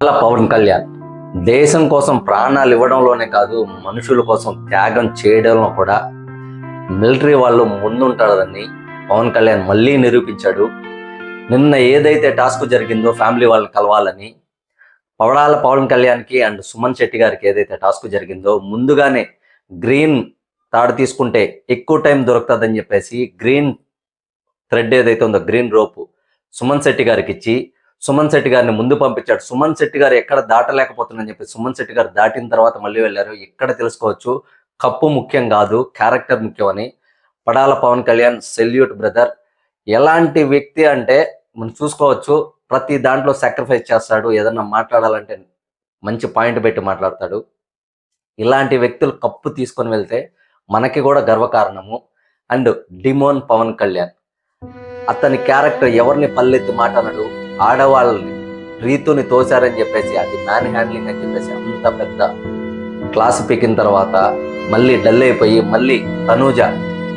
అలా పవన్ కళ్యాణ్. దేశం కోసం ప్రాణాలు ఇవ్వడంలోనే కాదు మనుషుల కోసం త్యాగం చేయడంలో కూడా మిలిటరీ వాళ్ళు ముందుంటారని పవన్ కళ్యాణ్ మళ్ళీ నిరూపించాడు. నిన్న ఏదైతే టాస్క్ జరిగిందో ఫ్యామిలీ వాళ్ళని కలవాలని పవడాల పవన్ కళ్యాణ్కి అండ్ సుమన్ శెట్టి గారికి ఏదైతే టాస్క్ జరిగిందో ముందుగానే గ్రీన్ తాడు తీసుకుంటే ఎక్కువ టైం దొరుకుతుందని చెప్పేసి గ్రీన్ థ్రెడ్ ఏదైతే ఉందో గ్రీన్ రోపు సుమన్ శెట్టి గారికి ఇచ్చి సుమన్ శెట్టి గారిని ముందు పంపించాడు. సుమన్ శెట్టి గారు ఎక్కడ దాటలేకపోతుందని చెప్పి సుమన్ శెట్టి గారు దాటిన తర్వాత మళ్ళీ వెళ్ళారు. ఇక్కడ తెలుసుకోవచ్చు కప్పు ముఖ్యం కాదు క్యారెక్టర్ ముఖ్యం అని. పడాల పవన్ కళ్యాణ్ సెల్యూట్ బ్రదర్ ఎలాంటి వ్యక్తి అంటే మనం చూసుకోవచ్చు ప్రతి దాంట్లో సాక్రిఫైస్ చేస్తాడు ఏదన్నా మాట్లాడాలంటే మంచి పాయింట్ పెట్టి మాట్లాడతాడు. ఇలాంటి వ్యక్తులు కప్పు తీసుకొని వెళ్తే మనకి కూడా గర్వకారణము. And demon Pavan Kalyan. అతని క్యారెక్టర్ ఎవరిని పల్లెత్తి మాట్లాడాడు ఆడవాళ్ళని రీతుని తోశారని చెప్పేసి అది మ్యాన్ హ్యాండ్లింగ్ అని చెప్పేసి అంత పెద్ద క్లాస్ పీకిన తర్వాత మళ్ళీ డల్ అయిపోయి మళ్ళీ తనూజ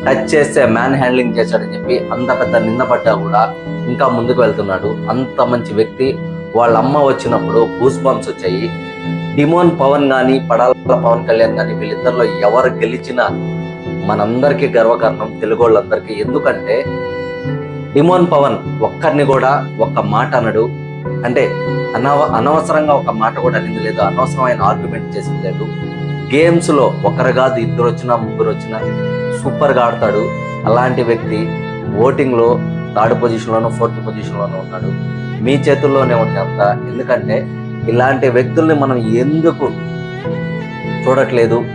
టచ్ చేస్తే మ్యాన్ హ్యాండ్లింగ్ చేశాడని చెప్పి అంత పెద్ద నిన్నపడ్డా కూడా ఇంకా ముందుకు వెళ్తున్నాడు. అంత మంచి వ్యక్తి. వాళ్ళ అమ్మ వచ్చినప్పుడు గూస్ బాంబ్స్ వచ్చాయి. డిమోన్ పవన్ కానీ పడాల పవన్ కళ్యాణ్ కానీ వీళ్ళిద్దరిలో ఎవరు గెలిచినా మనందరికీ గర్వకారణం తెలుగు వాళ్ళందరికీ ఎందుకంటే డిమోన్ పవన్ ఒక్కరిని కూడా ఒక్క మాట అనడు. అంటే అనవ అనవసరంగా ఒక మాట కూడా అనేది లేదు అనవసరమైన ఆర్గ్యుమెంట్ చేసింది లేదు. గేమ్స్లో ఒకరు కాదు ఇద్దరు వచ్చినా ముగ్గురు వచ్చినా సూపర్గా ఆడతాడు. అలాంటి వ్యక్తి ఓటింగ్లో థర్డ్ పొజిషన్లోనూ ఫోర్త్ పొజిషన్లోనూ ఉన్నాడు. మీ చేతుల్లోనే ఉంది అంత. ఎందుకంటే ఇలాంటి వ్యక్తుల్ని మనం ఎందుకు చూడట్లేదు?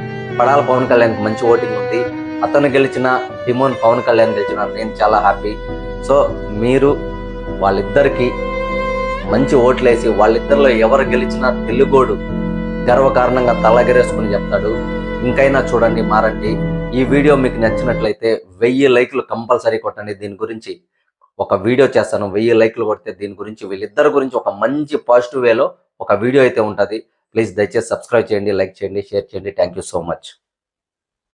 పడాల పవన్ కళ్యాణ్ మంచి ఓటింగ్ ఉంది. అతను గెలిచిన డిమోన్ పవన్ కళ్యాణ్ గెలిచిన నేను చాలా హ్యాపీ. సో మీరు వాళ్ళిద్దరికి మంచి ఓట్లేసి వాళ్ళిద్దరిలో ఎవరు గెలిచినా తెలుగోడు గర్వకారణంగా తలగరేసుకుని చెప్తాడు. ఇంకైనా చూడండి మారండి. ఈ వీడియో మీకు నచ్చినట్లయితే వెయ్యి లైక్లు కంపల్సరీ కొట్టండి. దీని గురించి ఒక వీడియో చేస్తాను. వెయ్యి లైక్లు కొడితే దీని గురించి వీళ్ళిద్దరి గురించి ఒక మంచి పాజిటివ్ వేలో ఒక వీడియో అయితే ఉంటుంది. ప్లీజ్ దయచేసి సబ్స్క్రైబ్ చేయండి లైక్ చేయండి షేర్ చేయండి. Thank you so much.